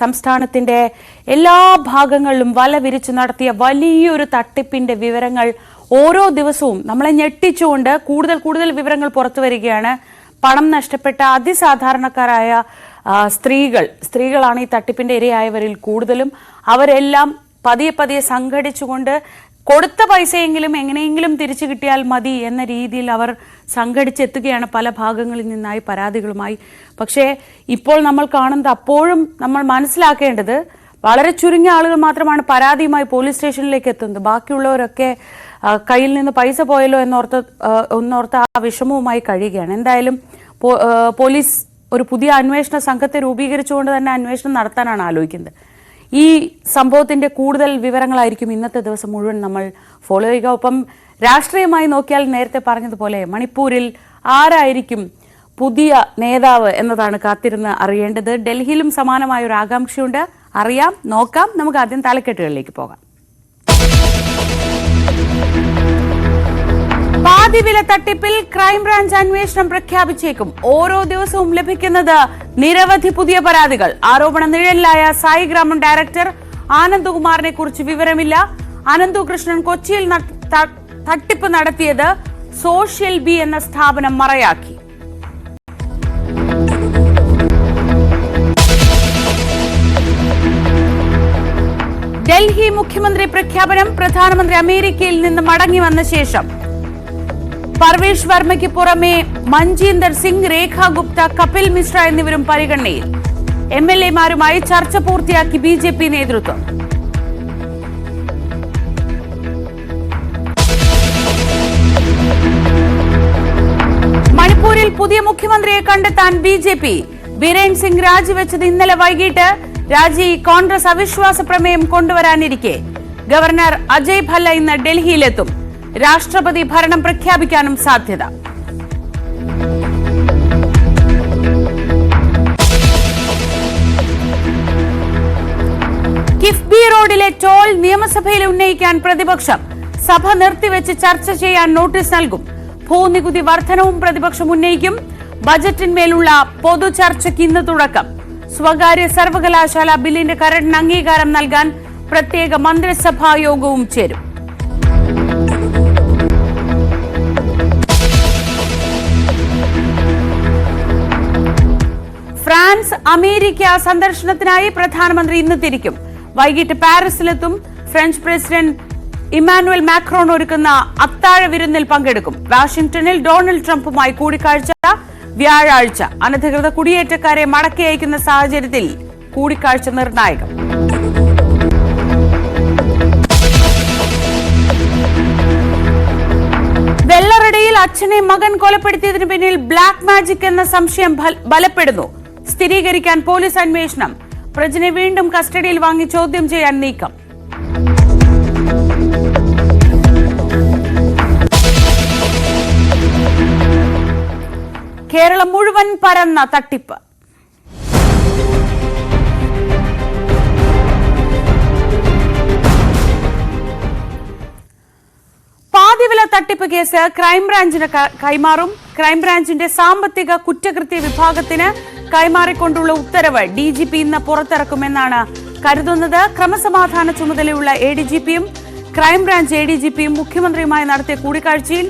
സംസ്ഥാനത്തിന്റെ എല്ലാ ഭാഗങ്ങളിലും വല വിരിച്ചു നടത്തിയ വലിയൊരു തട്ടിപ്പിന്റെ വിവരങ്ങൾ ഓരോ ദിവസവും നമ്മളെ ഞെട്ടിച്ചുകൊണ്ട് കൂടുതൽ കൂടുതൽ വിവരങ്ങൾ പുറത്തു വരികയാണ്. പണം നഷ്ടപ്പെട്ട അതിസാധാരണക്കാരായ സ്ത്രീകൾ. സ്ത്രീകളാണ് ഈ തട്ടിപ്പിന്റെ ഇരയായവരിൽ കൂടുതലും. അവരെല്ലാം പതിയെ പതിയെ സംഘടിച്ചുകൊണ്ട് കൊടുത്ത പൈസയെങ്കിലും എങ്ങനെയെങ്കിലും തിരിച്ചു കിട്ടിയാൽ മതി എന്ന രീതിയിൽ അവർ സംഘടിച്ചെത്തുകയാണ് പല ഭാഗങ്ങളിൽ നിന്നായി പരാതികളുമായി. പക്ഷേ ഇപ്പോൾ നമ്മൾ കാണുന്നത് അപ്പോഴും നമ്മൾ മനസ്സിലാക്കേണ്ടത് വളരെ ചുരുങ്ങിയ ആളുകൾ മാത്രമാണ് പരാതിയുമായി പോലീസ് സ്റ്റേഷനിലേക്ക് എത്തുന്നത്. ബാക്കിയുള്ളവരൊക്കെ കയ്യിൽ നിന്ന് പൈസ പോയല്ലോ എന്നോർത്ത് ഒന്നോർത്ത് ആ വിഷമവുമായി കഴിയുകയാണ്. എന്തായാലും പോലീസ് ഒരു പുതിയ അന്വേഷണ സംഘത്തെ രൂപീകരിച്ചുകൊണ്ട് തന്നെ അന്വേഷണം നടത്താനാണ് ആലോചിക്കുന്നത്. ഈ സംഭവത്തിന്റെ കൂടുതൽ വിവരങ്ങളായിരിക്കും ഇന്നത്തെ ദിവസം മുഴുവൻ നമ്മൾ ഫോളോ ചെയ്യുക. ഒപ്പം രാഷ്ട്രീയമായി നോക്കിയാൽ നേരത്തെ പറഞ്ഞതുപോലെ മണിപ്പൂരിൽ ആരായിരിക്കും പുതിയ നേതാവ് എന്നതാണ് കാത്തിരുന്ന് അറിയേണ്ടത്. ഡൽഹിയിലും സമാനമായ ഒരു ആകാംക്ഷയുണ്ട്. അറിയാം നോക്കാം. നമുക്ക് ആദ്യം തലക്കെട്ടുകളിലേക്ക് പോകാം. പാതിവില തട്ടിപ്പിൽ ക്രൈംബ്രാഞ്ച് അന്വേഷണം പ്രഖ്യാപിച്ചേക്കും. ഓരോ ദിവസവും ലഭിക്കുന്നത് നിരവധി പുതിയ പരാതികൾ. ആരോപണ നിഴലിലായ സായി ഗ്രാമം ഡയറക്ടർ ആനന്ദകുമാറിനെ കുറിച്ച് വിവരമില്ല. അനന്തു കൃഷ്ണൻ കൊച്ചിയിൽ തട്ടിപ്പ് നടത്തിയത് സോഷ്യൽ ബി എന്ന സ്ഥാപനം മറയാക്കി. ഡൽഹി മുഖ്യമന്ത്രി പ്രഖ്യാപനം പ്രധാനമന്ത്രി അമേരിക്കയിൽ നിന്ന് മടങ്ങി വന്ന ശേഷം പർവേഷ് വർമ്മയ്ക്ക് പുറമെ മഞ്ജീന്ദർ സിംഗ് രേഖ ഗുപ്ത കപിൽ മിശ്ര എന്നിവരും പരിഗണനയിൽ. എം എൽ എമാരുമായി ചർച്ച പൂർത്തിയാക്കി ബി ജെ പി നേതൃത്വം. മണിപ്പൂരിൽ പുതിയ മുഖ്യമന്ത്രിയെ കണ്ടെത്താൻ B J P. Biren Singh രാജിവെച്ചത് ഇന്നലെ വൈകിട്ട് രാജി കോൺഗ്രസ് അവിശ്വാസ പ്രമേയം കൊണ്ടുവരാനിരിക്കെ. ഗവർണർ അജയ് ഭല്ല ഇന്ന് ഡൽഹിയിലെത്തും. രാഷ്ട്രപതി ഭരണം പ്രഖ്യാപിക്കാനും സാധ്യത. കിഫ്ബി റോഡിലെ ടോൾ നിയമസഭയിൽ ഉന്നയിക്കാൻ പ്രതിപക്ഷം സഭ നിർത്തിവെച്ച് ചർച്ച ചെയ്യാൻ നോട്ടീസ് നൽകും. ഭൂനികുതി വർധനവും പ്രതിപക്ഷം ഉന്നയിക്കും. ബജറ്റിന്മേലുള്ള പൊതു ചർച്ചയ്ക്ക് ഇന്ന് തുടക്കം. സ്വകാര്യ സർവകലാശാല ബില്ലിന്റെ കരടിന് അംഗീകാരം നൽകാൻ പ്രത്യേക മന്ത്രിസഭാ യോഗവും ചേരും. ഫ്രാൻസ് അമേരിക്ക സന്ദർശനത്തിനായി പ്രധാനമന്ത്രി ഇന്ന് തിരിക്കും. വൈകിട്ട് പാരീസിലെത്തും ഫ്രഞ്ച് പ്രസിഡന്റ് ഇമ്മാനുവൽ മാക്രോൺ ഒരുക്കുന്ന അത്താഴ വിരുന്നിൽ പങ്കെടുക്കും. വാഷിംഗ്ടണിൽ ഡൊണാൾഡ് ട്രംപുമായി കൂടിക്കാഴ്ച വ്യാഴാഴ്ച. അനധികൃത കുടിയേറ്റക്കാരെ മടക്കി അയക്കുന്ന സാഹചര്യത്തിൽ കൂടിക്കാഴ്ച നിർണായകം. വെള്ളറടയിൽ അച്ഛനെ മകൻ കൊലപ്പെടുത്തിയതിനു പിന്നിൽ ബ്ലാക്ക് മാജിക് എന്ന സംശയം ബലപ്പെടുന്നു. സ്ഥിരീകരിക്കാൻ പോലീസ് അന്വേഷണം. പ്രജിനെ വീണ്ടും കസ്റ്റഡിയിൽ വാങ്ങി ചോദ്യം ചെയ്യാൻ നീക്കം. കേരളം മുഴുവൻ പരന്ന തട്ടിപ്പ്. പാതിവില തട്ടിപ്പ് കേസ് ക്രൈംബ്രാഞ്ചിന് കൈമാറും. ക്രൈംബ്രാഞ്ചിന്റെ സാമ്പത്തിക കുറ്റകൃത്യ വിഭാഗത്തിന് കൈമാറിക്കൊണ്ടുള്ള ഉത്തരവ് ഡി ജി പി ഇന്ന് പുറത്തിറക്കുമെന്നാണ് കരുതുന്നത്. ക്രമസമാധാന ചുമതലയുള്ള എ ഡി ജി പിയും crime branch A D G പിയും മുഖ്യമന്ത്രിയുമായി നടത്തിയ കൂടിക്കാഴ്ചയിൽ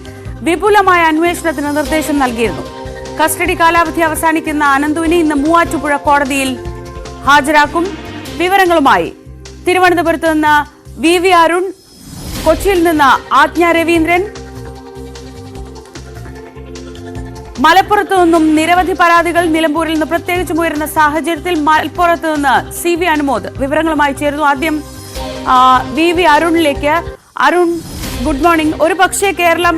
വിപുലമായ അന്വേഷണത്തിന് നിർദ്ദേശം നൽകിയിരുന്നു. കസ്റ്റഡി കാലാവധി അവസാനിക്കുന്ന അനന്തുവിനെ ഇന്ന് മൂവാറ്റുപുഴ കോടതിയിൽ ഹാജരാക്കും. വിവരങ്ങളുമായി തിരുവനന്തപുരത്ത് നിന്ന് വി വി അരുൺ കൊച്ചിയിൽ നിന്ന് ആജ്ഞ രവീന്ദ്രൻ മലപ്പുറത്ത് നിന്നും നിരവധി പരാതികൾ നിലമ്പൂരിൽ നിന്ന് പ്രത്യേകിച്ചും ഉയരുന്ന സാഹചര്യത്തിൽ മലപ്പുറത്ത് നിന്ന് സി വി അനുമോദ് വിവരങ്ങളുമായി ചേരുന്നു. ആദ്യം V V അരുണിലേക്ക്. Arun good morning. ഒരു പക്ഷേ കേരളം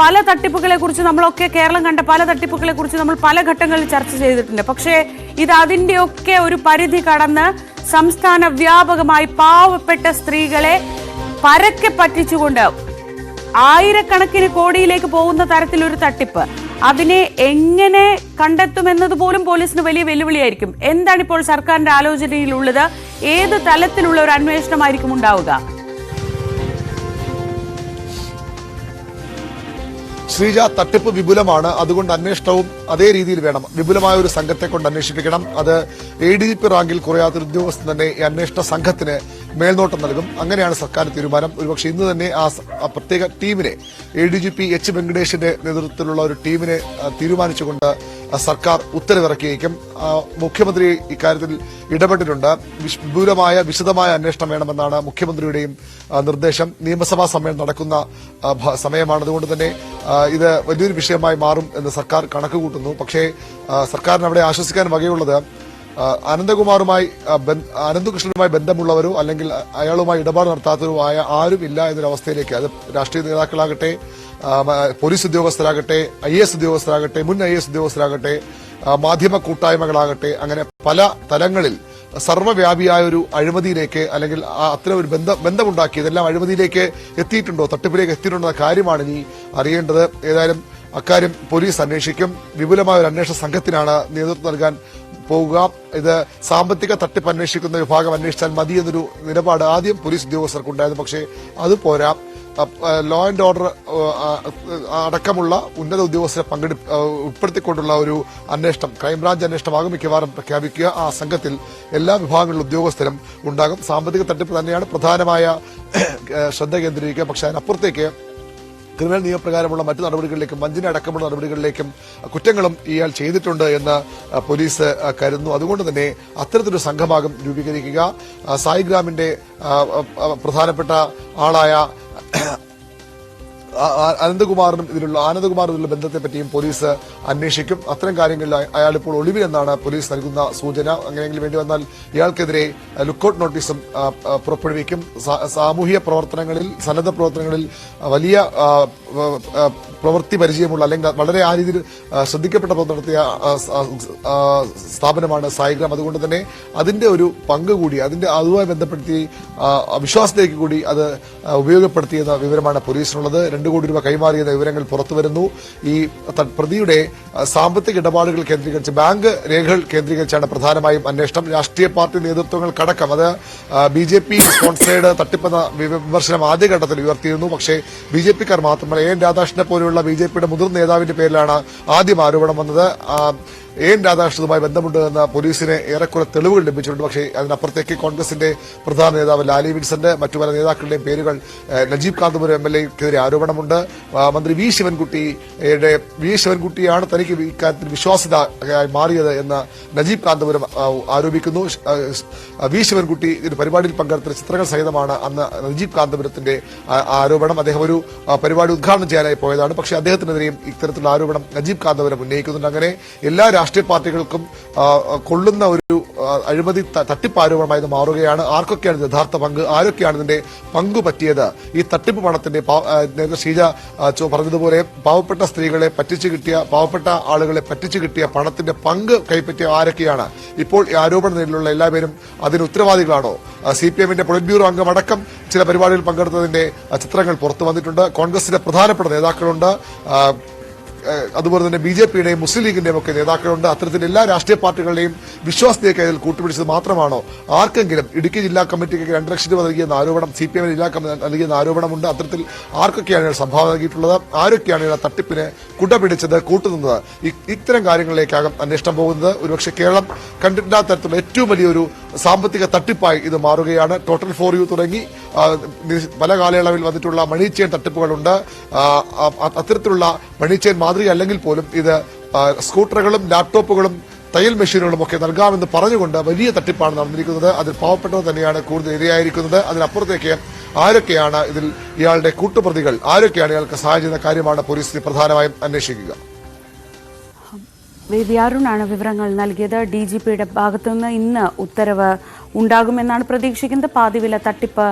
പല തട്ടിപ്പുകളെ കുറിച്ച് നമ്മളൊക്കെ കേരളം കണ്ട പല തട്ടിപ്പുകളെ കുറിച്ച് നമ്മൾ പല ഘട്ടങ്ങളിൽ ചർച്ച ചെയ്തിട്ടുണ്ട്. പക്ഷേ ഇത് അതിന്റെയൊക്കെ ഒരു പരിധി കടന്ന് സംസ്ഥാന വ്യാപകമായി പാവപ്പെട്ട സ്ത്രീകളെ പരക്കെ പറ്റിച്ചുകൊണ്ട് ആയിരക്കണക്കിന് കോടിയിലേക്ക് പോകുന്ന തരത്തിലൊരു തട്ടിപ്പ്. അതിനെ എങ്ങനെ കണ്ടെത്തുമെന്നത് പോലും പോലീസിന് വലിയ വെല്ലുവിളിയായിരിക്കും. എന്താണ് ഇപ്പോൾ സർക്കാരിന്റെ ആലോചനയിലുള്ളത്? ഏത് തലത്തിലുള്ള ഒരു അന്വേഷണമായിരിക്കും ഉണ്ടാവുക? ശ്രീജ തട്ടിപ്പ് വിപുലമാണ്. അതുകൊണ്ട് അന്വേഷണവും അതേ രീതിയിൽ വേണം. വിപുലമായ ഒരു സംഘത്തെ കൊണ്ട് അന്വേഷിപ്പിക്കണം. അത് എ ഡി ജി പി റാങ്കിൽ കുറയാത്തൊരു ഉദ്യോഗസ്ഥൻ തന്നെ ഈ അന്വേഷണ സംഘത്തിന് മേൽനോട്ടം നൽകും. അങ്ങനെയാണ് സർക്കാർ തീരുമാനം. ഒരുപക്ഷെ ഇന്ന് തന്നെ ആ പ്രത്യേക ടീമിനെ A D G P H വെങ്കടേഷിന്റെ നേതൃത്വത്തിലുള്ള ഒരു ടീമിനെ തീരുമാനിച്ചുകൊണ്ട് സർക്കാർ ഉത്തരവിറക്കിയേക്കും മുഖ്യമന്ത്രി ഇക്കാര്യത്തിൽ ഇടപെട്ടിട്ടുണ്ട്. വിപുലമായ വിശദമായ അന്വേഷണം വേണമെന്നാണ് മുഖ്യമന്ത്രിയുടെയും നിർദ്ദേശം. നിയമസഭാ സമ്മേളനം നടക്കുന്ന സമയമാണ്. അതുകൊണ്ട് തന്നെ ഇത് വലിയൊരു വിഷയമായി മാറും എന്ന് സർക്കാർ കണക്ക് കൂട്ടുന്നു പക്ഷേ സർക്കാരിന് അവിടെ ആശ്വസിക്കാൻ വകയുള്ളത് അനന്തകുമാറുമായി അനന്തകൃഷ്ണനുമായി ബന്ധമുള്ളവരോ അല്ലെങ്കിൽ അയാളുമായി ഇടപാട് നടത്താത്തവരോ ആയ ആരും ഇല്ല എന്നൊരവസ്ഥയിലേക്ക്. അത് രാഷ്ട്രീയ നേതാക്കളാകട്ടെ പോലീസ് ഉദ്യോഗസ്ഥരാകട്ടെ ഐ എസ് ഉദ്യോഗസ്ഥരാകട്ടെ മുൻ ഐ എസ് ഉദ്യോഗസ്ഥരാകട്ടെ മാധ്യമ കൂട്ടായ്മകളാകട്ടെ അങ്ങനെ പല തലങ്ങളിൽ സർവവ്യാപിയായ ഒരു അഴിമതിയിലേക്ക് അല്ലെങ്കിൽ അത്തരം ഒരു ബന്ധം ബന്ധമുണ്ടാക്കി ഇതെല്ലാം അഴിമതിയിലേക്ക് എത്തിയിട്ടുണ്ടോ തട്ടിപ്പിലേക്ക് എത്തിയിട്ടുണ്ടോ എന്ന കാര്യമാണ് ഇനി അറിയേണ്ടത്. ഏതായാലും അക്കാര്യം പോലീസ് അന്വേഷിക്കും. വിപുലമായ ഒരു അന്വേഷണ സംഘത്തിനാണ് നേതൃത്വം നൽകാൻ പോവുക. ഇത് സാമ്പത്തിക തട്ടിപ്പ് അന്വേഷിക്കുന്ന വിഭാഗം അന്വേഷിച്ചാൽ മതി എന്നൊരു നിലപാട് ആദ്യം പോലീസ് ഉദ്യോഗസ്ഥർക്കുണ്ടായിരുന്നു. പക്ഷേ അത് പോരാ. ലോ ആൻഡ് ഓർഡർ അടക്കമുള്ള ഉന്നത ഉദ്യോഗസ്ഥരെ പങ്കെടു ഉൾപ്പെടുത്തിക്കൊണ്ടുള്ള ഒരു അന്വേഷണം ക്രൈംബ്രാഞ്ച് അന്വേഷണമാകും മിക്കവാറും പ്രഖ്യാപിക്കുക. ആ സംഘത്തിൽ എല്ലാ വിഭാഗങ്ങളിലും ഉദ്യോഗസ്ഥരും ഉണ്ടാകും. സാമ്പത്തിക തട്ടിപ്പ് തന്നെയാണ് പ്രധാനമായ ശ്രദ്ധ കേന്ദ്രീകരിക്കുക. പക്ഷേ അതിനപ്പുറത്തേക്ക് ക്രിമിനൽ നിയമപ്രകാരമുള്ള മറ്റു നടപടികളിലേക്കും വഞ്ചന അടക്കമുള്ള നടപടികളിലേക്കും കുറ്റങ്ങളും ഇയാൾ ചെയ്തിട്ടുണ്ട് എന്ന് പോലീസ് കരുതുന്നു. അതുകൊണ്ട് തന്നെ അത്തരത്തിലൊരു സംഘമാകും രൂപീകരിക്കുക. സായിഗ്രാമിന്റെ പ്രധാനപ്പെട്ട ആളായ അനന്തകുമാറിനും ഇതിലുള്ള ആനന്ദകുമാർ ഇതിലുള്ള ബന്ധത്തെ പറ്റിയും പോലീസ് അന്വേഷിക്കും. അത്തരം കാര്യങ്ങളിൽ അയ- അയാൾ ഇപ്പോൾ ഒളിവിലെന്നാണ് പോലീസ് നൽകുന്ന സൂചന. അങ്ങനെയെങ്കിലും വേണ്ടി വന്നാൽ ഇയാൾക്കെതിരെ ലുക്കൌട്ട് നോട്ടീസും പുറപ്പെടുവിക്കും. സാമൂഹിക പ്രവർത്തനങ്ങളിൽ സന്നദ്ധ പ്രവർത്തനങ്ങളിൽ വലിയ പ്രവൃത്തി പരിചയമുള്ള അല്ലെങ്കിൽ വളരെ ആ രീതിയിൽ ശ്രദ്ധിക്കപ്പെട്ട നടത്തിയ സ്ഥാപനമാണ് സായിഗ്രാം. അതുകൊണ്ട് തന്നെ അതിന്റെ ഒരു പങ്ക് കൂടി അതിന്റെ അതുമായി ബന്ധപ്പെടുത്തി വിശ്വാസത്തിലേക്ക് കൂടി അത് ഉപയോഗപ്പെടുത്തിയെന്ന വിവരമാണ് പോലീസിനുള്ളത്. രണ്ടു കോടി രൂപ കൈമാറിയെന്ന വിവരങ്ങൾ പുറത്തുവരുന്നു ഈ പ്രതിയുടെ സാമ്പത്തിക ഇടപാടുകൾ കേന്ദ്രീകരിച്ച് ബാങ്ക് രേഖകൾ കേന്ദ്രീകരിച്ചാണ് പ്രധാനമായും അന്വേഷണം. രാഷ്ട്രീയ പാർട്ടി നേതൃത്വങ്ങൾ നേതൃത്വങ്ങൾക്കടക്കം അത് ബി ജെ പി സ്പോൺസേഡ് തട്ടിപ്പെന്ന വിമർശനം ആദ്യഘട്ടത്തിൽ ഉയർത്തിയിരുന്നു. പക്ഷേ ബി ജെ പിക്കാർ മാത്രമല്ല എൻ രാധാകൃഷ്ണനെ പോലെയുള്ള ബി ജെ പിയുടെ മുതിർന്ന നേതാവിന്റെ പേരിലാണ് ആദ്യം ആരോപണം വന്നത്. എൻ രാധാകൃഷ്ണനുമായി ബന്ധമുണ്ട് എന്ന പോലീസിന് ഏറെക്കുറെ തെളിവുകൾ ലഭിച്ചിട്ടുണ്ട്. പക്ഷേ അതിനപ്പുറത്തേക്ക് കോൺഗ്രസിന്റെ പ്രധാന നേതാവ് ലാലി വിൻസന്റ് മറ്റു പല നേതാക്കളുടെയും പേരുകൾ നജീബ് കാന്തപുരം എം എൽ എക്കെതിരെ ആരോപണമുണ്ട്. മന്ത്രി വി ശിവൻകുട്ടിയുടെ വി ശിവൻകുട്ടിയാണ് തനിക്ക് ഇക്കാര്യത്തിൽ വിശ്വാസ്യത മാറിയത് എന്ന് നജീബ് കാന്തപുരം ആരോപിക്കുന്നു. വി ശിവൻകുട്ടി ഇതിന് പരിപാടിയിൽ പങ്കെടുത്ത ചിത്രങ്ങൾ സഹിതമാണ് അന്ന് നജീബ് കാന്തപുരത്തിന്റെ ആരോപണം. അദ്ദേഹം ഒരു പരിപാടി ഉദ്ഘാടനം ചെയ്യാനായി പോയതാണ്. പക്ഷേ അദ്ദേഹത്തിനെതിരെയും ഇത്തരത്തിലുള്ള ആരോപണം നജീബ് കാന്തപുരം ഉന്നയിക്കുന്നുണ്ട്. അങ്ങനെ എല്ലാ രാഷ്ട്രീയ പാർട്ടികൾക്കും കൊള്ളുന്ന ഒരു അഴിമതി തട്ടിപ്പാരോപണമായി മാറുകയാണ്. ആർക്കൊക്കെയാണ് യഥാർത്ഥ പങ്ക്? ആരൊക്കെയാണ് ഇതിന്റെ പങ്കു പറ്റിയത് ഈ തട്ടിപ്പ് പണത്തിന്റെ ഷീജ പറഞ്ഞതുപോലെ പാവപ്പെട്ട സ്ത്രീകളെ പറ്റിച്ചു കിട്ടിയ പാവപ്പെട്ട ആളുകളെ പറ്റിച്ചു കിട്ടിയ പണത്തിന്റെ പങ്ക് കൈപ്പറ്റിയ ആരൊക്കെയാണ്? ഇപ്പോൾ ഈ ആരോപണ നിലയിലുള്ള എല്ലാവരും അതിന് ഉത്തരവാദികളാണോ? സി പി എമ്മിന്റെ പൊളിറ്റ് ബ്യൂറോ അംഗമടക്കം ചില പരിപാടികളിൽ പങ്കെടുത്തതിന്റെ ചിത്രങ്ങൾ പുറത്തു വന്നിട്ടുണ്ട്. കോൺഗ്രസിന്റെ പ്രധാനപ്പെട്ട നേതാക്കളുണ്ട്. അതുപോലെ തന്നെ ബി ജെ പിയുടെയും മുസ്ലിം ലീഗിന്റെയും ഒക്കെ നേതാക്കളുണ്ട്. അത്തരത്തിൽ എല്ലാ രാഷ്ട്രീയ പാർട്ടികളുടെയും വിശ്വാസത്തെയൊക്കെ അതിൽ കൂട്ടുപിടിച്ചത് മാത്രമാണോ? ആർക്കെങ്കിലും ഇടുക്കി ജില്ലാ കമ്മിറ്റിക്ക് രണ്ട് ലക്ഷം രൂപ നൽകിയെന്ന ആരോപണം സി പി എം ജില്ലാ കമ്മിറ്റി നൽകിയെന്ന ആരോപണമുണ്ട്. അത്തരത്തിൽ ആർക്കൊക്കെയാണ് സംഭാവന നൽകിയിട്ടുള്ളത്? ആരൊക്കെയാണ് ഇയാൾ തട്ടിപ്പിന് കുട പിടിച്ചത് കൂട്ടുനിന്നത് ഇത്തരം കാര്യങ്ങളിലേക്കാകും അന്വേഷണം പോകുന്നത്. ഒരുപക്ഷെ കേരളം കണ്ടിട്ടില്ലാത്ത തരത്തിലുള്ള ഏറ്റവും വലിയൊരു സാമ്പത്തിക തട്ടിപ്പായി ഇത് മാറുകയാണ്. ടോട്ടൽ ഫോർ യു തുടങ്ങി. പല കാലയളവിൽ വന്നിട്ടുള്ള മണി തട്ടിപ്പുകളുണ്ട്. അത്തരത്തിലുള്ള മണി മാതൃക അല്ലെങ്കിൽ പോലും ഇത് സ്കൂട്ടറുകളും ലാപ്ടോപ്പുകളും തയ്യൽ മെഷീനുകളും ഒക്കെ നൽകാമെന്ന് പറഞ്ഞുകൊണ്ട് വലിയ തട്ടിപ്പാണ് നടന്നിരിക്കുന്നത്. അതിൽ പാവപ്പെട്ടവർ തന്നെയാണ് കൂടുതൽ ഇരയായിരിക്കുന്നത്. അതിനപ്പുറത്തേക്ക് ആരൊക്കെയാണ് ഇതിൽ ഇയാളുടെ കൂട്ടുപ്രതികൾ? ആരൊക്കെയാണ് ഇയാൾക്ക് സഹായം കാര്യമാണ് പോലീസിന് പ്രധാനമായും അന്വേഷിക്കുക. വേദി അരുണാണ് വിവരങ്ങൾ നൽകിയത്. ഡി ജി പിയുടെ ഭാഗത്തുനിന്ന് ഇന്ന് ഉത്തരവ് ഉണ്ടാകുമെന്നാണ് പ്രതീക്ഷിക്കുന്നത്. പാതിവില തട്ടിപ്പ്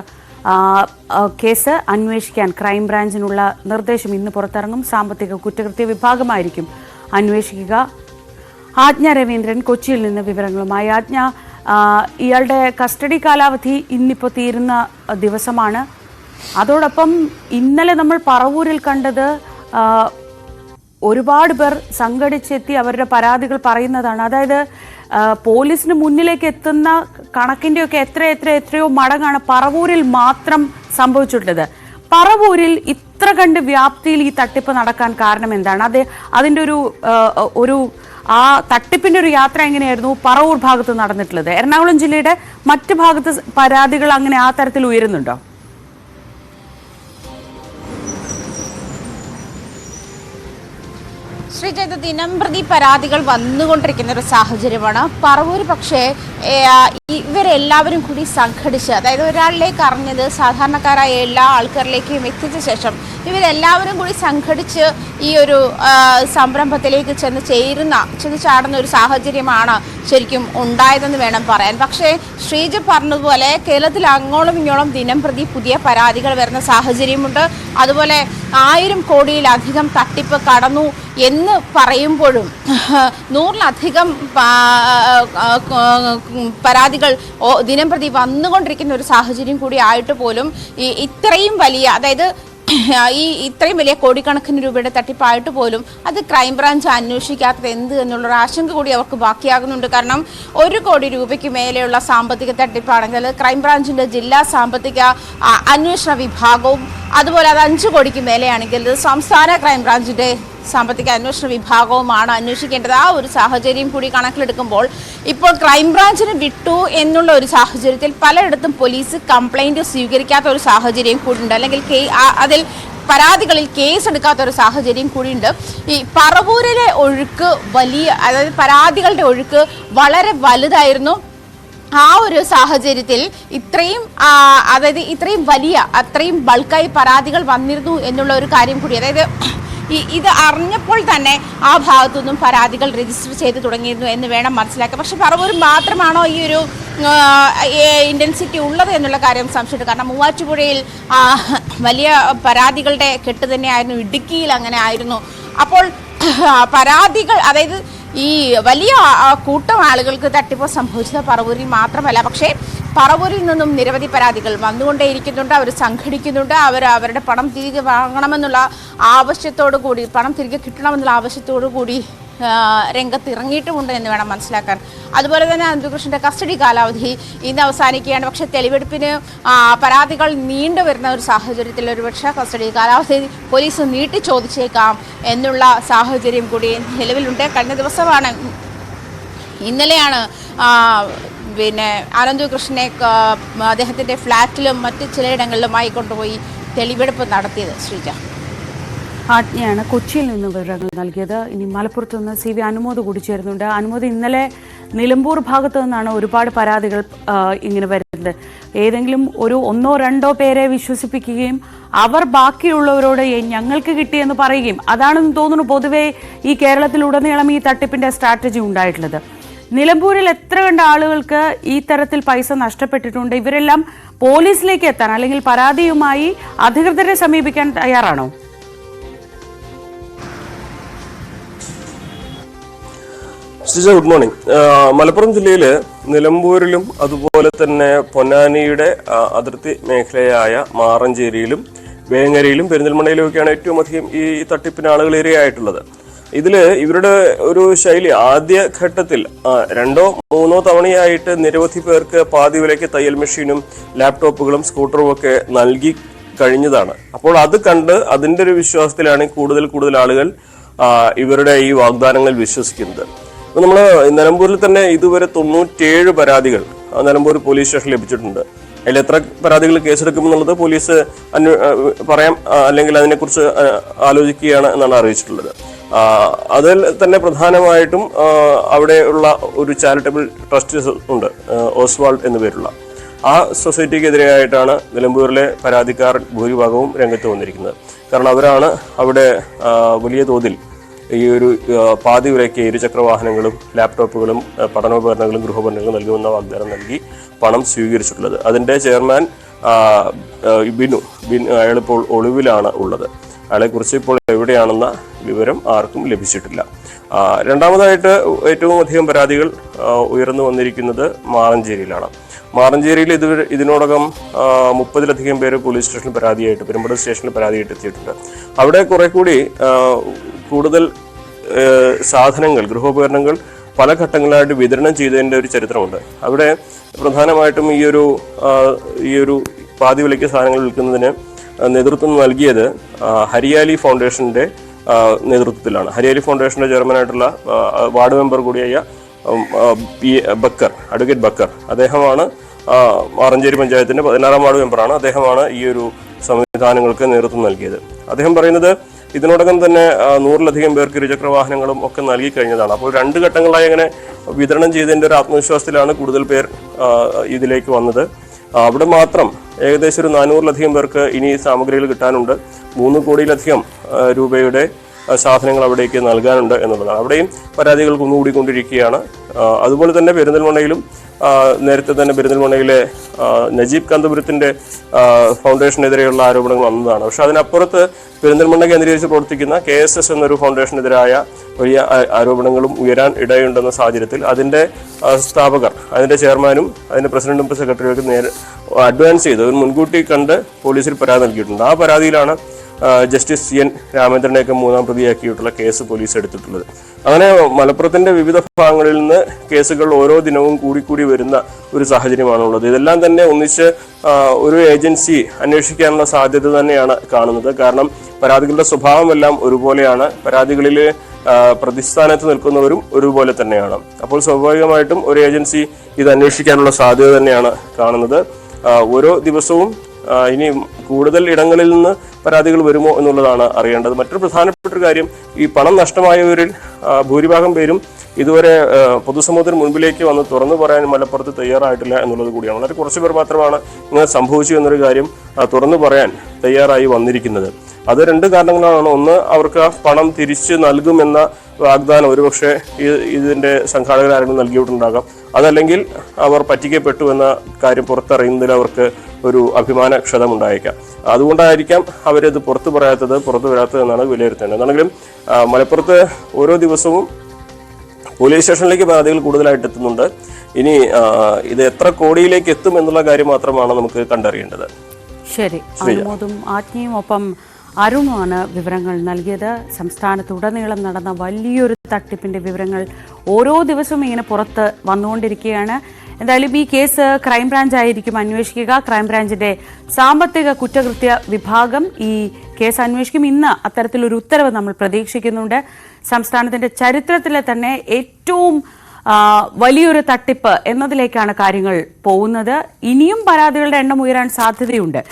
കേസ് അന്വേഷിക്കാൻ ക്രൈംബ്രാഞ്ചിനുള്ള നിർദ്ദേശം ഇന്ന് പുറത്തിറങ്ങും. സാമ്പത്തിക കുറ്റകൃത്യ വിഭാഗമായിരിക്കും അന്വേഷിക്കുക. ആജ്ഞ രവീന്ദ്രൻ കൊച്ചിയിൽ നിന്ന് വിവരങ്ങളുമായി. ആജ്ഞ ഇയാളുടെ കസ്റ്റഡി കാലാവധി ഇന്നിപ്പോൾ തീരുന്ന ദിവസമാണ്. അതോടൊപ്പം ഇന്നലെ നമ്മൾ പറവൂരിൽ കണ്ടത് ഒരുപാട് പേർ സംഘടിച്ചെത്തി അവരുടെ പരാതികൾ പറയുന്നതാണ്. അതായത് പോലീസിന് മുന്നിലേക്ക് എത്തുന്ന കണക്കിന്റെയൊക്കെ എത്ര എത്ര എത്രയോ മടങ്ങാണ് പറവൂരിൽ മാത്രം സംഭവിച്ചിട്ടുള്ളത്. പറവൂരിൽ ഇത്ര കണ്ട് വ്യാപ്തിയിൽ ഈ തട്ടിപ്പ് നടക്കാൻ കാരണം എന്താണ്? അത് അതിന്റെ ഒരു ഒരു ആ തട്ടിപ്പിന്റെ ഒരു യാത്ര എങ്ങനെയായിരുന്നു പറവൂർ ഭാഗത്ത് നടന്നിട്ടുള്ളത്? എറണാകുളം ജില്ലയുടെ മറ്റ് ഭാഗത്ത് പരാതികൾ അങ്ങനെ ആ തരത്തിൽ ഉയരുന്നുണ്ടോ? ശ്രീജയത് ദിനം പ്രതി പരാതികൾ വന്നുകൊണ്ടിരിക്കുന്ന ഒരു സാഹചര്യമാണ്. പറവൂർ പക്ഷേ ഇവരെല്ലാവരും കൂടി സംഘടിച്ച് അതായത് ഒരാളിലേക്ക് അറിഞ്ഞത് സാധാരണക്കാരായ എല്ലാ ആൾക്കാരിലേക്കും എത്തിച്ച ശേഷം ഇവരെല്ലാവരും കൂടി സംഘടിച്ച് ഈ ഒരു സംരംഭത്തിലേക്ക് ചെന്ന് ചേരുന്ന ചെന്ന് ചാടുന്ന ഒരു സാഹചര്യമാണ് ശരിക്കും ഉണ്ടായതെന്ന് വേണം പറയാൻ. പക്ഷേ ശ്രീജ പറഞ്ഞതുപോലെ കേരളത്തിൽ അങ്ങോളം ഇങ്ങോളം ദിനം പ്രതി പുതിയ പരാതികൾ വരുന്ന സാഹചര്യമുണ്ട്. അതുപോലെ ആയിരം കോടിയിലധികം തട്ടിപ്പ് കടന്നു. എന്ന് പറയുമ്പോഴും നൂറിലധികം പരാതികൾ ദിനം പ്രതി വന്നുകൊണ്ടിരിക്കുന്ന ഒരു സാഹചര്യം കൂടി ആയിട്ട് പോലും ഈ ഇത്രയും വലിയ അതായത് ഈ ഇത്രയും വലിയ കോടിക്കണക്കിന് രൂപയുടെ തട്ടിപ്പായിട്ട് പോലും അത് ക്രൈംബ്രാഞ്ച് അന്വേഷിക്കാത്തത് എന്ത് എന്നുള്ളൊരു ആശങ്ക കൂടി അവർക്ക് ബാക്കിയാകുന്നുണ്ട്. കാരണം ഒരു കോടി രൂപയ്ക്ക് മേലെയുള്ള സാമ്പത്തിക തട്ടിപ്പാണെങ്കിൽ ക്രൈംബ്രാഞ്ചിന്റെ ജില്ലാ സാമ്പത്തിക അന്വേഷണ വിഭാഗവും അതുപോലെ അത് അഞ്ച് കോടിക്ക് മേലെയാണെങ്കിൽ സംസ്ഥാന ക്രൈംബ്രാഞ്ചിന്റെ സാമ്പത്തിക അന്വേഷണ വിഭാഗവുമാണ് അന്വേഷിക്കേണ്ടത്. ആ ഒരു സാഹചര്യം കൂടി കണക്കിലെടുക്കുമ്പോൾ ഇപ്പോൾ ക്രൈംബ്രാഞ്ചിന് വിട്ടു എന്നുള്ള ഒരു സാഹചര്യത്തിൽ പലയിടത്തും പോലീസ് കംപ്ലൈന്റ് സ്വീകരിക്കാത്ത ഒരു സാഹചര്യം ഉണ്ട് അല്ലെങ്കിൽ അതിൽ പരാതികളിൽ കേസ് എടുക്കാത്ത ഒരു സാഹചര്യം കൂടിയുണ്ട്. ഈ പറവൂരിലെ ഒഴുക്ക് വലിയ അതായത് പരാതികളുടെ ഒഴുക്ക് വളരെ വലുതായിരുന്നു. ആ ഒരു സാഹചര്യത്തിൽ ഇത്രയും അതായത് ഇത്രയും വലിയ അത്രയും ബൾക്കായി പരാതികൾ വന്നിരുന്നു എന്നുള്ള ഒരു കാര്യം കൂടി അതായത് ഇത് അറിഞ്ഞപ്പോൾ തന്നെ ആ ഭാഗത്തുനിന്നും പരാതികൾ രജിസ്റ്റർ ചെയ്ത് തുടങ്ങിയിരുന്നു എന്ന് വേണം മനസ്സിലാക്കാൻ. പക്ഷേ പറവൂർ മാത്രമാണോ ഈ ഒരു ഇന്റൻസിറ്റി ഉള്ളത് എന്നുള്ള കാര്യം സംശയമുണ്ട്. കാരണം മൂവാറ്റുപുഴയിൽ വലിയ പരാതികളുടെ കെട്ട് തന്നെയായിരുന്നു ഇടുക്കിയിൽ അങ്ങനെ ആയിരുന്നു. അപ്പോൾ പരാതികൾ അതായത് ഈ വലിയ കൂട്ടം ആളുകൾക്ക് തട്ടിപ്പ് സംഭവിച്ചത് പറവൂരിൽ മാത്രമല്ല. പക്ഷേ പറവൂരിൽ നിന്നും നിരവധി പരാതികൾ വന്നുകൊണ്ടേയിരിക്കുന്നുണ്ട്. അവർ സംഘടിക്കുന്നുണ്ട്. അവർ അവരുടെ പണം തിരികെ വാങ്ങണമെന്നുള്ള ആവശ്യത്തോടു കൂടി പണം തിരികെ കിട്ടണമെന്നുള്ള ആവശ്യത്തോടു കൂടി രംഗത്തിറങ്ങിയിട്ടുമുണ്ട് എന്ന് വേണം മനസ്സിലാക്കാൻ. അതുപോലെ തന്നെ അനന്തകൃഷ്ണന്റെ കസ്റ്റഡി കാലാവധി ഇന്ന് അവസാനിക്കുകയാണ്. പക്ഷേ തെളിവെടുപ്പിന് പരാതികൾ നീണ്ടു വരുന്ന ഒരു സാഹചര്യത്തിൽ ഒരുപക്ഷെ കസ്റ്റഡി കാലാവധി പോലീസ് നീട്ടി ചോദിച്ചേക്കാം എന്നുള്ള സാഹചര്യം കൂടി നിലവിലുണ്ട്. കഴിഞ്ഞ ദിവസമാണ് ഇന്നലെയാണ് പിന്നെ ആനന്ദകൃഷ്ണനെ കൃഷ്ണനെ അദ്ദേഹത്തിന്റെ ഫ്ലാറ്റിലും മറ്റ് ചിലയിടങ്ങളിലുമായി കൊണ്ടുപോയി തെളിവെടുപ്പ് നടത്തിയത് ശ്രീജ. ആജ്ഞയാണ് കൊച്ചിയിൽ നിന്ന് വിവരങ്ങൾ നൽകിയത്. ഇനി മലപ്പുറത്ത് നിന്ന് സി വി അനുമോദ് കൂടി ചേരുന്നുണ്ട്. അനുമോദ് ഇന്നലെ നിലമ്പൂർ ഭാഗത്തു നിന്നാണ് ഒരുപാട് പരാതികൾ ഇങ്ങനെ വരുന്നത്. ഏതെങ്കിലും ഒരു ഒന്നോ രണ്ടോ പേരെ വിശ്വസിപ്പിക്കുകയും അവർ ബാക്കിയുള്ളവരോട് "ഏ, ഞങ്ങൾക്ക് കിട്ടിയെന്ന് പറയുകയും അതാണെന്ന് തോന്നുന്നു പൊതുവേ ഈ കേരളത്തിലുടനീളം ഈ തട്ടിപ്പിന്റെ സ്ട്രാറ്റജി ഉണ്ടായിട്ടുള്ളത്. നിലമ്പൂരിൽ എത്ര കണ്ട ആളുകൾക്ക് ഈ തരത്തിൽ പൈസ നഷ്ടപ്പെട്ടിട്ടുണ്ട്? ഇവരെല്ലാം പോലീസിലേക്ക് എത്താൻ അല്ലെങ്കിൽ പരാതിയുമായി അധികൃതരെ സമീപിക്കാൻ തയ്യാറാണോ? Sreeja good morning. മലപ്പുറം ജില്ലയിൽ നിലമ്പൂരിലും അതുപോലെ തന്നെ പൊന്നാനിയുടെ അതിർത്തി മേഖലയായ മാറഞ്ചേരിയിലും വേങ്ങരയിലും പെരിന്തൽമണ്ണയിലും ഒക്കെയാണ് ഏറ്റവും അധികം ഈ തട്ടിപ്പിന് ആളുകൾ ഇരയായിട്ടുള്ളത്. ഇതിൽ ഇവരുടെ ഒരു ശൈലി ആദ്യ ഘട്ടത്തിൽ രണ്ടോ മൂന്നോ തവണയായിട്ട് നിരവധി പേർക്ക് പാതി വിലയ്ക്ക് തയ്യൽ മെഷീനും ലാപ്ടോപ്പുകളും സ്കൂട്ടറും ഒക്കെ നൽകി കഴിഞ്ഞതാണ്. അപ്പോൾ അത് കണ്ട് അതിന്റെ ഒരു വിശ്വാസത്തിലാണ് കൂടുതൽ കൂടുതൽ ആളുകൾ ഇവരുടെ ഈ വാഗ്ദാനങ്ങൾ വിശ്വസിക്കുന്നത്. അപ്പോൾ നമ്മൾ നിലമ്പൂരിൽ തന്നെ ഇതുവരെ തൊണ്ണൂറ്റേഴ് പരാതികൾ നിലമ്പൂർ പോലീസ് സ്റ്റേഷനിൽ ലഭിച്ചിട്ടുണ്ട്. അതിൽ എത്ര പരാതികൾ കേസെടുക്കുമെന്നുള്ളത് പോലീസ് അന്വ പറയാം അല്ലെങ്കിൽ അതിനെക്കുറിച്ച് ആലോചിക്കുകയാണ് എന്നാണ് അറിയിച്ചിട്ടുള്ളത്. അതിൽ തന്നെ പ്രധാനമായിട്ടും അവിടെയുള്ള ഒരു ചാരിറ്റബിൾ ട്രസ്റ്റ് ഉണ്ട് ഓസ്വാൾഡ് എന്നു പേരുള്ള. ആ സൊസൈറ്റിക്കെതിരെയായിട്ടാണ് നിലമ്പൂരിലെ പരാതിക്കാർ ഭൂരിഭാഗവും രംഗത്ത് വന്നിരിക്കുന്നത്. കാരണം അവരാണ് അവിടെ വലിയ തോതിൽ ഈ ഒരു പാതി വിലയ്ക്ക് ഇരുചക്ര വാഹനങ്ങളും ലാപ്ടോപ്പുകളും പഠനോപകരണങ്ങളും ഗൃഹോപകരണങ്ങളും നൽകുമെന്ന വാഗ്ദാനം നൽകി പണം സ്വീകരിച്ചിട്ടുള്ളത്. അതിന്റെ ചെയർമാൻ ബിനു ബിൻ അയാളിപ്പോൾ ഒളിവിലാണ് ഉള്ളത്. അയാളെക്കുറിച്ച് ഇപ്പോൾ എവിടെയാണെന്ന വിവരം ആർക്കും ലഭിച്ചിട്ടില്ല. രണ്ടാമതായിട്ട് ഏറ്റവും അധികം പരാതികൾ ഉയർന്നു വന്നിരിക്കുന്നത് മാറഞ്ചേരിയിലാണ്. മാറഞ്ചേരിയിൽ ഇത് ഇതിനോടകം മുപ്പതിലധികം പേര് പോലീസ് സ്റ്റേഷനിൽ പരാതിയായിട്ട് പെരുമ്പട സ്റ്റേഷനിൽ പരാതിയായിട്ട് എത്തിയിട്ടുണ്ട്. അവിടെ കുറെ കൂടി കൂടുതൽ സാധനങ്ങൾ ഗൃഹോപകരണങ്ങൾ പല ഘട്ടങ്ങളായിട്ട് വിതരണം ചെയ്തതിന്റെ ഒരു ചരിത്രമുണ്ട്. അവിടെ പ്രധാനമായിട്ടും ഈ ഒരു ഈ ഒരു പാതി വിലയ്ക്ക് സാധനങ്ങൾ വിൽക്കുന്നതിന് നേതൃത്വം നൽകിയത് ഹരിയാലി ഫൗണ്ടേഷന്റെ ആ, നേതൃത്വത്തിലാണ്. ഹരിയാലി ഫൗണ്ടേഷന്റെ ചെയർമാനായിട്ടുള്ള വാർഡ് മെമ്പർ കൂടിയായ പി ബക്കർ അഡ്വക്കേറ്റ് ബക്കർ. അദ്ദേഹമാണ് ആറഞ്ചേരി പഞ്ചായത്തിന്റെ പതിനാറാം വാർഡ് മെമ്പറാണ് അദ്ദേഹമാണ് ഈ ഒരു സംവിധാനങ്ങൾക്ക് നേതൃത്വം നൽകിയത്. അദ്ദേഹം പറയുന്നത് ഇതിനോടകം തന്നെ നൂറിലധികം പേർക്ക് ഇരുചക്ര വാഹനങ്ങളും ഒക്കെ നൽകി കഴിഞ്ഞതാണ്. അപ്പോൾ രണ്ട് ഘട്ടങ്ങളായി അങ്ങനെ വിതരണം ചെയ്തതിന്റെ ഒരു ആത്മവിശ്വാസത്തിലാണ് കൂടുതൽ പേർ ഇതിലേക്ക് വന്നത്. അവിടെ മാത്രം ഏകദേശം ഒരു നാനൂറിലധികം പേർക്ക് ഇനി സാമഗ്രികൾ കിട്ടാനുണ്ട്. മൂന്ന് കോടിയിലധികം രൂപയുടെ സാധനങ്ങൾ അവിടേക്ക് നൽകാനുണ്ട് എന്നുള്ളതാണ്. അവിടെയും പരാതികൾ കുന്നുകൂടിക്കൊണ്ടിരിക്കുകയാണ് അതുപോലെ തന്നെ പെരിന്തൽമണ്ണയിലും നേരത്തെ തന്നെ പെരിന്തൽമണ്ണയിലെ നജീബ് കാന്തപുരത്തിന്റെ ഫൗണ്ടേഷനെതിരെയുള്ള ആരോപണങ്ങൾ വന്നതാണ്. പക്ഷേ അതിനപ്പുറത്ത് പെരിന്തൽമണ്ണ കേന്ദ്രീകരിച്ച് പ്രവർത്തിക്കുന്ന കെ എസ് എസ് എന്നൊരു ഫൗണ്ടേഷനെതിരായ വലിയ ആരോപണങ്ങളും ഉയരാൻ ഇടയുണ്ടെന്ന സാഹചര്യത്തിൽ അതിന്റെ സ്ഥാപകർ അതിന്റെ ചെയർമാനും അതിന്റെ പ്രസിഡന്റും സെക്രട്ടറിയൊക്കെ നേരെ അഡ്വാൻസ് ചെയ്ത് മുൻകൂട്ടി കണ്ട് പോലീസിൽ പരാതി നൽകിയിട്ടുണ്ട്. ആ പരാതിയിലാണ് ജസ്റ്റിസ് സി എൻ രാമേന്ദ്രനെയൊക്കെ മൂന്നാം പ്രതിയാക്കിയിട്ടുള്ള കേസ് പോലീസ് എടുത്തിട്ടുള്ളത്. അങ്ങനെ മലപ്പുറത്തിന്റെ വിവിധ ഭാഗങ്ങളിൽ നിന്ന് കേസുകൾ ഓരോ ദിനവും കൂടിക്കൂടി വരുന്ന ഒരു സാഹചര്യമാണുള്ളത്. ഇതെല്ലാം തന്നെ ഒന്നിച്ച് ഒരു ഏജൻസി അന്വേഷിക്കാനുള്ള സാധ്യത തന്നെയാണ് കാണുന്നത്. കാരണം പരാതികളുടെ സ്വഭാവമെല്ലാം ഒരുപോലെയാണ്. പരാതികളിൽ പ്രതിസ്ഥാനത്ത് നിൽക്കുന്നവരും ഒരുപോലെ തന്നെയാണ്. അപ്പോൾ സ്വാഭാവികമായിട്ടും ഒരു ഏജൻസി ഇത് അന്വേഷിക്കാനുള്ള സാധ്യത തന്നെയാണ് കാണുന്നത്. ഓരോ ദിവസവും ഇനി കൂടുതൽ ഇടങ്ങളിൽ നിന്ന് പരാതികൾ വരുമോ എന്നുള്ളതാണ് അറിയേണ്ടത്. മറ്റൊരു പ്രധാനപ്പെട്ട ഒരു കാര്യം ഈ പണം നഷ്ടമായവരിൽ ഭൂരിഭാഗം പേരും ഇതുവരെ പൊതുസമൂഹത്തിന് മുൻപിലേക്ക് വന്ന് തുറന്നു പറയാൻ മലപ്പുറത്ത് തയ്യാറായിട്ടില്ല എന്നുള്ളത് കൂടിയാണ്. വളരെ കുറച്ച് പേർ മാത്രമാണ് ഇങ്ങനെ സംഭവിച്ചു എന്നൊരു കാര്യം തുറന്നു പറയാൻ തയ്യാറായി വന്നിരിക്കുന്നത്. അത് രണ്ട് കാരണങ്ങളാണ്. ഒന്ന് അവർക്ക് ആ പണം തിരിച്ച് നൽകുമെന്ന വാഗ്ദാനം ഒരുപക്ഷെ ഇതിന്റെ സംഘാടകരാരെങ്കിലും നൽകിയിട്ടുണ്ടാകാം. അതല്ലെങ്കിൽ അവർ പറ്റിക്കപ്പെട്ടു എന്ന കാര്യം പുറത്തറിയുന്നതിൽ അവർക്ക് ഒരു അഭിമാന ക്ഷതമുണ്ടായേക്കാം അതുകൊണ്ടായിരിക്കാം അവരത് പുറത്തു പറയാത്തത് പുറത്തു വരാത്തത് എന്നാണ് വിലയിരുത്തേണ്ടത്. എന്നാണെങ്കിലും മലപ്പുറത്ത് ഓരോ ദിവസവും പോലീസ് സ്റ്റേഷനിലേക്ക് പരാതികൾ കൂടുതലായിട്ട് എത്തുന്നുണ്ട്. ഇനി ഇത് എത്ര കോടിയിലേക്ക് എത്തും എന്നുള്ള കാര്യം മാത്രമാണ് നമുക്ക് കണ്ടറിയേണ്ടത്. ശരി. അനുമോദും ആജ്ഞയും ഒപ്പം അരുണുമാണ് വിവരങ്ങൾ നൽകിയത്. സംസ്ഥാനത്തുടനീളം നടന്ന വലിയൊരു തട്ടിപ്പിന്റെ വിവരങ്ങൾ ഓരോ ദിവസവും ഇങ്ങനെ പുറത്ത് വന്നുകൊണ്ടിരിക്കുകയാണ്. എന്തായാലും ഈ കേസ് ക്രൈംബ്രാഞ്ച് ആയിരിക്കും അന്വേഷിക്കുക. ക്രൈംബ്രാഞ്ചിന്റെ സാമ്പത്തിക കുറ്റകൃത്യ വിഭാഗം ഈ കേസ് അന്വേഷിക്കും. ഇന്ന് അത്തരത്തിലൊരു ഉത്തരവ് നമ്മൾ പ്രതീക്ഷിക്കുന്നുണ്ട്. സംസ്ഥാനത്തിന്റെ ചരിത്രത്തിലെ തന്നെ ഏറ്റവും വലിയൊരു തട്ടിപ്പ് എന്നതിലേക്കാണ് കാര്യങ്ങൾ പോകുന്നത്. ഇനിയും പരാതികളുടെ എണ്ണം ഉയരാൻ സാധ്യതയുണ്ട്.